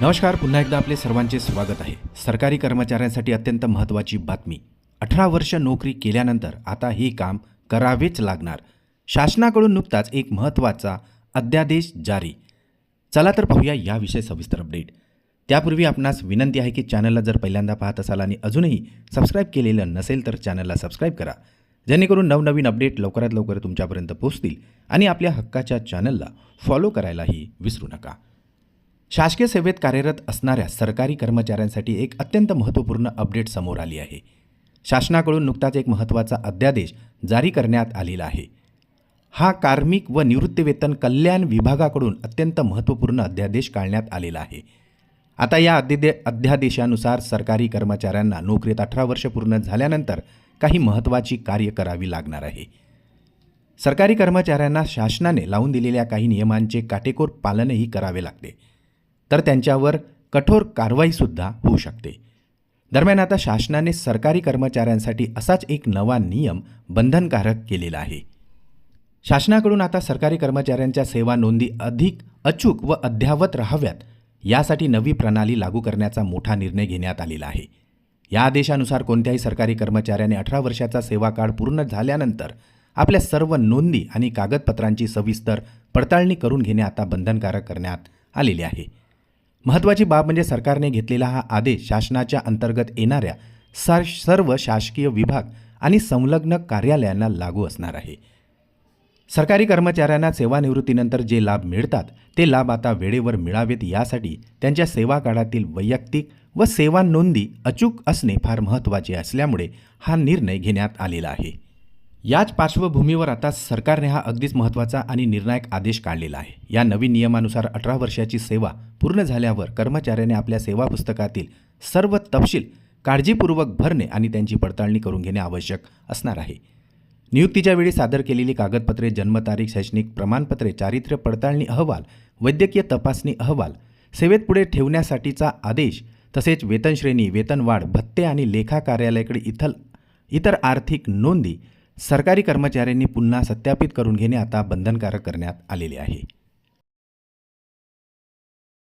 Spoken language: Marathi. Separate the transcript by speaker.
Speaker 1: नमस्कार पुन्हा एकदा आपले सर्वांचे स्वागत आहे. सरकारी कर्मचाऱ्यांसाठी अत्यंत महत्त्वाची बातमी. अठरा वर्ष नोकरी केल्यानंतर आता हे काम करावेच लागणार. शासनाकडून नुकताच एक महत्त्वाचा अध्यादेश जारी. चला तर पाहूया याविषयी सविस्तर अपडेट. त्यापूर्वी आपणास विनंती आहे की चॅनलला जर पहिल्यांदा पाहत असाल आणि अजूनही सबस्क्राईब केलेलं नसेल तर चॅनलला सबस्क्राईब करा. जेणेकरून नवनवीन अपडेट लवकरात लवकर तुमच्यापर्यंत पोहोचतील आणि आपल्या हक्काच्या चॅनलला फॉलो करायलाही विसरू नका. शासकीय सेवेत कार्यरत असणाऱ्या सरकारी कर्मचाऱ्यांसाठी एक अत्यंत महत्त्वपूर्ण अपडेट समोर आली आहे. शासनाकडून नुकताच एक महत्त्वाचा अध्यादेश जारी करण्यात आलेला आहे. हा कार्मिक व निवृत्तीवेतन कल्याण विभागाकडून अत्यंत महत्त्वपूर्ण अध्यादेश काढण्यात आलेला आहे. आता या अध्यादे अध्यादेशानुसार सरकारी कर्मचाऱ्यांना नोकरीत अठरा वर्ष पूर्ण झाल्यानंतर काही महत्त्वाची कार्य करावी लागणार आहे. सरकारी कर्मचाऱ्यांना शासनाने लावून दिलेल्या काही नियमांचे काटेकोर पालनही करावे लागते. तर त्यांच्यावर कठोर कारवाईसुद्धा होऊ शकते. दरम्यान आता शासनाने सरकारी कर्मचाऱ्यांसाठी असाच एक नवा नियम बंधनकारक केलेला आहे. शासनाकडून आता सरकारी कर्मचाऱ्यांच्या सेवा नोंदी अधिक अचूक व अद्ययावत राहाव्यात यासाठी नवी प्रणाली लागू करण्याचा मोठा निर्णय घेण्यात आलेला आहे. या आदेशानुसार कोणत्याही सरकारी कर्मचाऱ्याने अठरा वर्षाचा सेवा काळ पूर्ण झाल्यानंतर आपल्या सर्व नोंदी आणि कागदपत्रांची सविस्तर पडताळणी करून घेणे आता बंधनकारक करण्यात आलेले आहे. महत्त्वाची बाब म्हणजे सरकारने घेतलेला हा आदेश शासनाच्या अंतर्गत येणाऱ्या सर सर्व शासकीय विभाग आणि संलग्न कार्यालयांना लागू असणार आहे. सरकारी कर्मचाऱ्यांना सेवानिवृत्तीनंतर जे लाभ मिळतात ते लाभ आता वेळेवर मिळावेत यासाठी त्यांच्या सेवा काळातील वैयक्तिक व सेवा नोंदी अचूक असणे फार महत्त्वाचे असल्यामुळे हा निर्णय घेण्यात आलेला आहे. याच पार्श्वभूमीवर आता सरकारने हा अगदीच महत्त्वाचा आणि निर्णायक आदेश काढलेला आहे. या नवीन नियमानुसार अठरा वर्षाची सेवा पूर्ण झाल्यावर कर्मचाऱ्याने आपल्या सेवा पुस्तकातील सर्व तपशील काळजीपूर्वक भरणे आणि त्यांची पडताळणी करून घेणे आवश्यक असणार आहे. नियुक्तीच्या वेळी सादर केलेली कागदपत्रे जन्मतारीख शैक्षणिक प्रमाणपत्रे चारित्र्य पडताळणी अहवाल वैद्यकीय तपासणी अहवाल सेवेत पुढे ठेवण्यासाठीचा आदेश तसेच वेतनश्रेणी वेतनवाढ भत्ते आणि लेखा कार्यालयाकडे इथल इतर आर्थिक नोंदी सरकारी कर्मचाऱ्यांनी पुन्हा सत्यापित करून घेणे आता बंधनकारक करण्यात आलेले आहे.